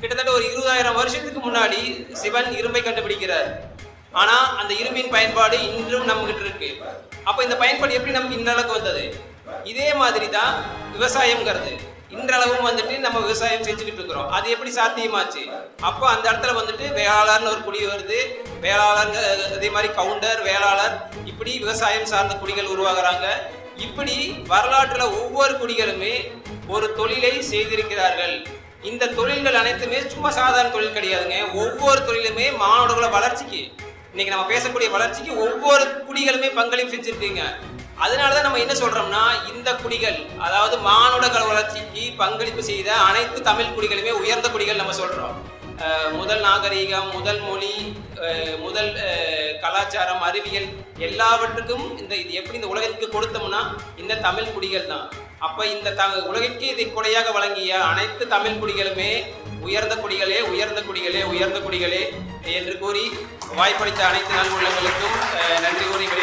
கிட்டத்தட்ட ஒரு இருபதாயிரம் வருஷத்துக்கு முன்னாடி சிவன் இரும்பை கண்டுபிடிக்கிறார். ஆனா அந்த இரும்பின் பயன்பாடு இன்றும் நம்மகிட்ட இருக்கு. அப்ப இந்த பயன்பாடு எப்படி நமக்கு இன்றளவுக்கு வந்தது? இதே மாதிரி தான் விவசாயம்ங்கிறது. இன்றளவும் வந்துட்டு நம்ம விவசாயம் செஞ்சுக்கிட்டு இருக்கிறோம். அது எப்படி சாத்தியமாச்சு? அப்போ அந்த இடத்துல வந்துட்டு வேளாளர்னு ஒரு குடி வருது. வேளாளர் அதே மாதிரி கவுண்டர் வேளாளர் இப்படி விவசாயம் சார்ந்த குடிகள் உருவாகிறாங்க. இப்படி வரலாற்றில் ஒவ்வொரு குடிகளுமே ஒரு தொழிலை செய்திருக்கிறார்கள். இந்த தொழில்கள் அனைத்துமே சும்மா சாதாரண தொழில் கிடையாதுங்க. ஒவ்வொரு தொழிலுமே மாணவர்களோட வளர்ச்சிக்கு இன்னைக்கு நம்ம பேசக்கூடிய வளர்ச்சிக்கு ஒவ்வொரு குடிகளுமே பங்களிப்பு செஞ்சிருக்கீங்க. அதனால தான் நம்ம என்ன சொல்றோம்னா இந்த குடிகள் அதாவது மானுடங்கள் வளர்ச்சிக்கு பங்களிப்பு செய்த அனைத்து தமிழ் குடிகளுமே உயர்ந்த குடிகள் நம்ம சொல்றோம். முதல் நாகரீகம் முதல் மொழி முதல் கலாச்சாரம் அறிவியல் எல்லாவற்றுக்கும் இந்த இது எப்படி இந்த உலகத்துக்கு கொடுத்தோம்னா இந்த தமிழ் குடிகள் தான். அப்ப இந்த த உலகிற்கு இதை கொடையாக வழங்கிய அனைத்து தமிழ் குடிகளுமே உயர்ந்த குடிகளே உயர்ந்த குடிகளே உயர்ந்த குடிகளே என்று கூறி வாய்ப்பளித்த அனைத்து நல்வுள்ளங்களுக்கும் நன்றி நன்றி